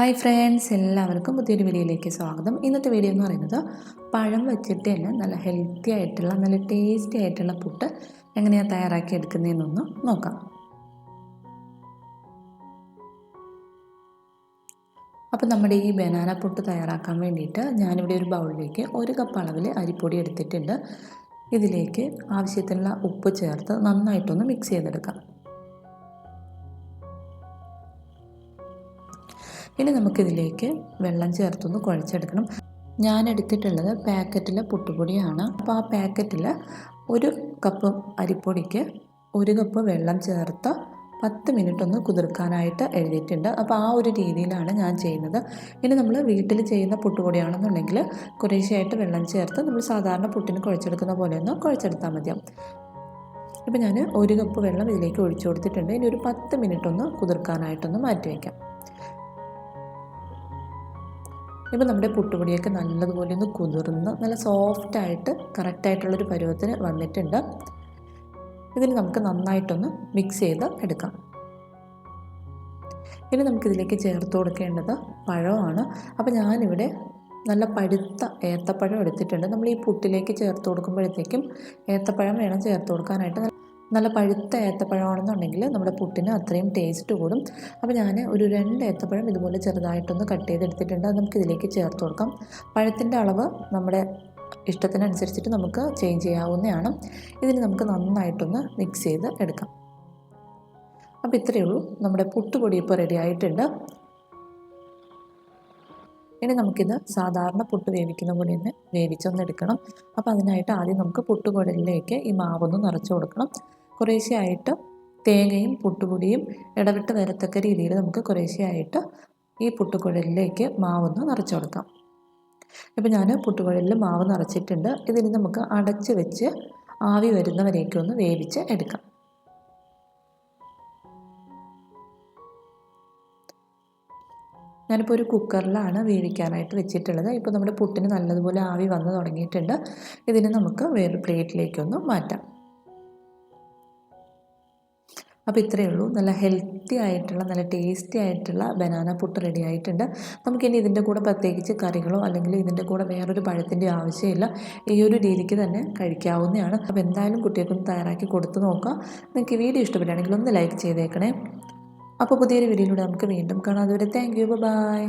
Hi friends എല്ലാവർക്കും പുതിയൊരു വീഡിയോയിലേക്ക് സ്വാഗതം. ഇന്നത്തെ വീഡിയോ എന്ന് പറയുന്നത് പഴം വെച്ചിട്ട് തന്നെ നല്ല ഹെൽത്തി ആയിട്ടുള്ള നല്ല ടേസ്റ്റി ആയിട്ടുള്ള പുട്ട് എങ്ങനെയാണ് തയ്യാറാക്കി എടുക്കുന്നതെന്നൊന്ന് നോക്കാം. അപ്പോൾ നമ്മുടെ ഈ ബനാന പുട്ട് തയ്യാറാക്കാൻ വേണ്ടിയിട്ട് ഞാനിവിടെ ഒരു ബൗളിലേക്ക് ഒരു കപ്പ് അളവിൽ അരിപ്പൊടി എടുത്തിട്ടുണ്ട്. ഇതിലേക്ക് ആവശ്യത്തിനുള്ള ഉപ്പ് ചേർത്ത് നന്നായിട്ടൊന്ന് മിക്സ് ചെയ്തെടുക്കാം. ഇനി നമുക്കിതിലേക്ക് വെള്ളം ചേർത്തൊന്ന് കുഴച്ചെടുക്കണം. ഞാൻ എടുത്തിട്ടുള്ളത് പാക്കറ്റിലെ പുട്ടുപൊടിയാണ്. അപ്പോൾ ആ പാക്കറ്റിൽ ഒരു കപ്പ് അരിപ്പൊടിക്ക് ഒരു കപ്പ് വെള്ളം ചേർത്ത് പത്ത് മിനിറ്റ് ഒന്ന് കുതിർക്കാനായിട്ട് എഴുതിയിട്ടുണ്ട്. അപ്പോൾ ആ ഒരു രീതിയിലാണ് ഞാൻ ചെയ്യുന്നത്. ഇനി നമ്മൾ വീട്ടിൽ ചെയ്യുന്ന പുട്ടുപൊടിയാണെന്നുണ്ടെങ്കിൽ കുറേശ്ശെയായിട്ട് വെള്ളം ചേർത്ത് നമ്മൾ സാധാരണ പുട്ടിന് കുഴച്ചെടുക്കുന്ന പോലെ ഒന്ന് കുഴച്ചെടുത്താൽ മതിയാവും. ഇപ്പോൾ ഞാൻ ഒരു കപ്പ് വെള്ളം ഇതിലേക്ക് ഒഴിച്ചു കൊടുത്തിട്ടുണ്ട്. ഇനി ഒരു പത്ത് മിനിറ്റ് ഒന്ന് കുതിർക്കാനായിട്ടൊന്ന് മാറ്റി വയ്ക്കാം ഇപ്പോൾ നമ്മുടെ പുട്ടുപൊടിയൊക്കെ നല്ലതുപോലെ ഒന്ന് കുതിർന്ന് നല്ല സോഫ്റ്റായിട്ട് കറക്റ്റായിട്ടുള്ളൊരു പരുവത്തിന് വന്നിട്ടുണ്ട്. ഇതിൽ നമുക്ക് നന്നായിട്ടൊന്ന് മിക്സ് ചെയ്ത് എടുക്കാം. ഇനി നമുക്കിതിലേക്ക് ചേർത്ത് കൊടുക്കേണ്ടത് പഴമാണ്. അപ്പോൾ ഞാനിവിടെ നല്ല പഴുത്ത ഏത്തപ്പഴം എടുത്തിട്ടുണ്ട്. നമ്മൾ ഈ പുട്ടിലേക്ക് ചേർത്ത് കൊടുക്കുമ്പോഴത്തേക്കും ഏത്തപ്പഴം വേണം ചേർത്ത് കൊടുക്കാനായിട്ട്. നല്ല പഴുത്ത ഏത്തപ്പഴമാണെന്നുണ്ടെങ്കിൽ നമ്മുടെ പുട്ടിന് അത്രയും ടേസ്റ്റ് കൂടും. അപ്പോൾ ഞാൻ ഒരു രണ്ട് ഏത്തപ്പഴം ഇതുപോലെ ചെറുതായിട്ടൊന്ന് കട്ട് ചെയ്തെടുത്തിട്ടുണ്ട്. അത് നമുക്ക് ഇതിലേക്ക് ചേർത്ത് കൊടുക്കാം. പഴത്തിന്റെ അളവ് നമ്മുടെ ഇഷ്ടത്തിനനുസരിച്ചിട്ട് നമുക്ക് ചേഞ്ച് ചെയ്യാവുന്നതാണ്. ഇതിന് നമുക്ക് നന്നായിട്ടൊന്ന് മിക്സ് ചെയ്ത് എടുക്കാം. അപ്പോൾ ഇത്രയേ ഉള്ളൂ. നമ്മുടെ പുട്ടുപൊടി ഇപ്പോൾ റെഡി ആയിട്ടുണ്ട്. ഇനി നമുക്കിത് സാധാരണ പുട്ട് വേവിക്കുന്ന പോലെ തന്നെ വേവിച്ചൊന്നെടുക്കണം അപ്പോൾ അതിനായിട്ട് ആദ്യം നമുക്ക് പുട്ടുപൊടിയിലേക്ക് ഈ മാവൊന്ന് നിറച്ച് കൊടുക്കണം. കുറേശ്ശെയായിട്ട് തേങ്ങയും പുട്ടുപൊടിയും ഇടവിട്ട് വരത്തക്ക രീതിയിൽ നമുക്ക് കുറേശ്ശെയായിട്ട് ഈ പുട്ടുകുഴലിലേക്ക് മാവൊന്ന് നിറച്ച് കൊടുക്കാം. ഇപ്പോൾ ഞാൻ പുട്ടുകുഴലിൽ മാവ് നിറച്ചിട്ടുണ്ട്. ഇതിന് നമുക്ക് അടച്ച് വെച്ച് ആവി വരുന്നവരേക്ക് ഒന്ന് വേവിച്ച് എടുക്കാം. ഞാനിപ്പോൾ ഒരു കുക്കറിലാണ് വേവിക്കാനായിട്ട് വെച്ചിട്ടുള്ളത്. ഇപ്പോൾ നമ്മുടെ പുട്ടിന് നല്ലതുപോലെ ആവി വന്ന് തുടങ്ങിയിട്ടുണ്ട്. ഇതിന് നമുക്ക് വേറെ പ്ലേറ്റിലേക്കൊന്ന് മാറ്റാം. അപ്പോൾ ഇത്രയേ ഉള്ളൂ. നല്ല ഹെൽത്തി ആയിട്ടുള്ള നല്ല ടേസ്റ്റി ആയിട്ടുള്ള ബനാന പുട്ട് റെഡി ആയിട്ടുണ്ട്. നമുക്കിനി ഇതിന്റെ കൂടെ പ്രത്യേകിച്ച് കറികളോ അല്ലെങ്കിൽ ഇതിന്റെ കൂടെ വേറൊരു പഴത്തിന്റെ ആവശ്യമില്ല. ഈ ഒരു രീതിക്ക് തന്നെ കഴിക്കാവുന്നതാണ്. അപ്പോൾ എന്തായാലും കുട്ടികൾക്കൊന്ന് തയ്യാറാക്കി കൊടുത്തു നോക്കുക നിങ്ങൾക്ക് വീഡിയോ ഇഷ്ടപ്പെടുകയാണെങ്കിൽ ഒന്ന് ലൈക്ക് ചെയ്തേക്കണേ. അപ്പോൾ പുതിയൊരു വീഡിയോയിലൂടെ നമുക്ക് വീണ്ടും കാണാം. അതുവരെ താങ്ക് യു ബൈ